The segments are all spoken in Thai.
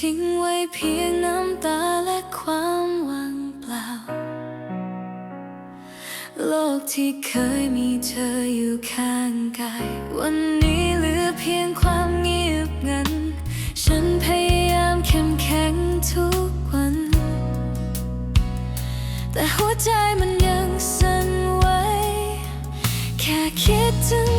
ทิ้งไว้เพียงน้ำตาและความว่างเปล่า โลกที่เคยมีเธออยู่ข้างกาย วันนี้เหลือเพียงความเงียบงัน ฉันพยายามเข้มแข็งทุกวัน แต่หัวใจมันยังสั่นไหวแค่คิดถึง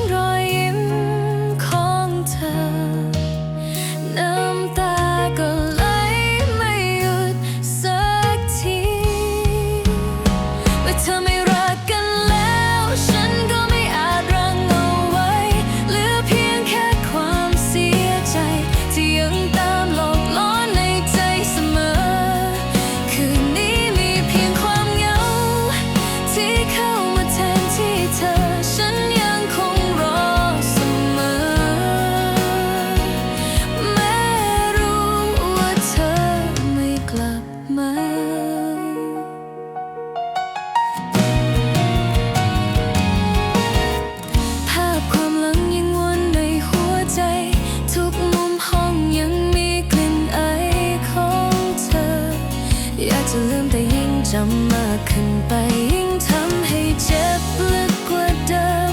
กขึ้นไปยิ่งทำให้เจ็บลึกกว่าเดิม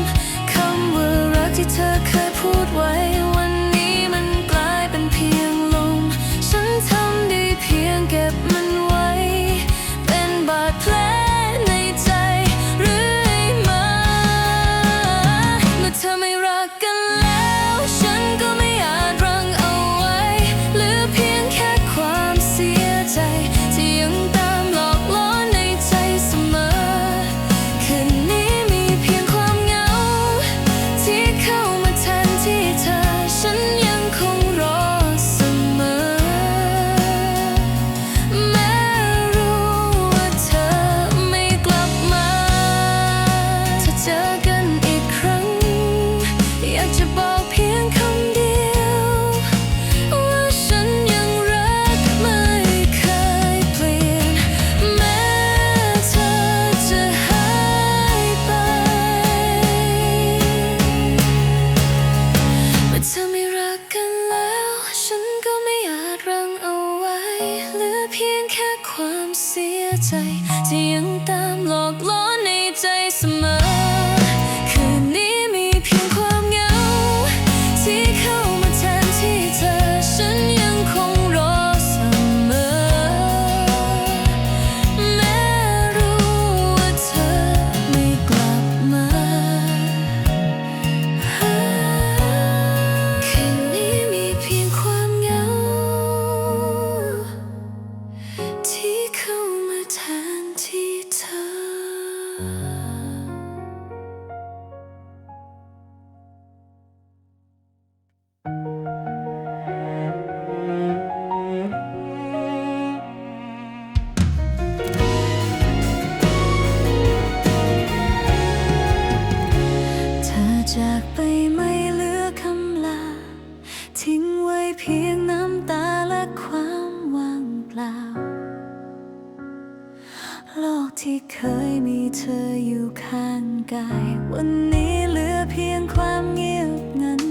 คำว่ารักที่เธอเคยพูดไว้ วันนี้มันกลายเป็นเพียงลม ฉันทำได้เพียงเก็บมันไว้ เป็นบาดแผลในใจเรือยมาเมื่อเธอไม่รักกัน เพียงแค่ความเสียใจที่ยังตามหลอกล่อ ธออยู่ข้างกาย วันนี้เหลือเพียงความเงียบงัน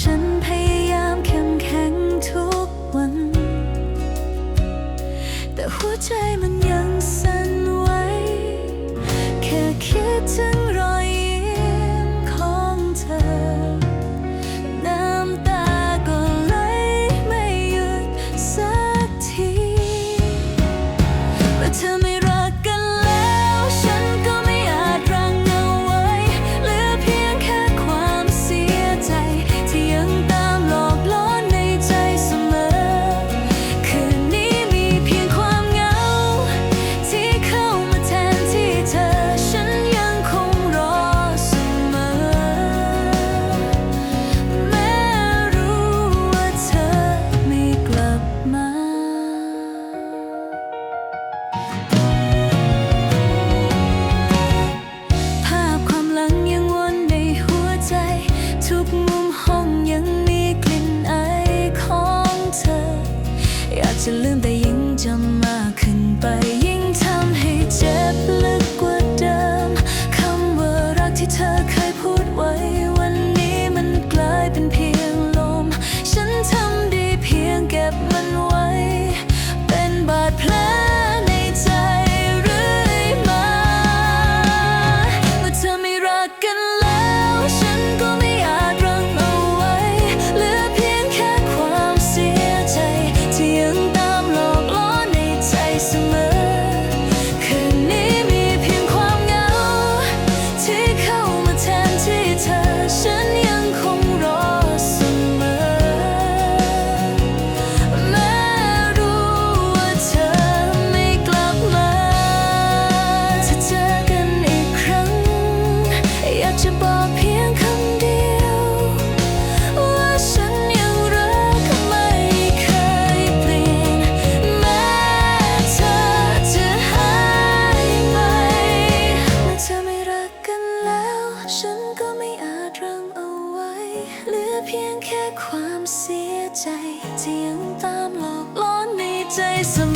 ฉันพยายามเข้มแข็งทุกวัน แต่หัวใจมัน ทุกมุมห้องยังมีกลิ่นไอของเธอ อยากจะลืมแต่ยิ่งจำมากขึ้นไป ยิ่งทำให้เจ็บลึกกว่าเดิมคำว่ารักที่เธอเคยพูดไว้ เสียใจที่ยังตามหลอกล้อนในใจเสมอ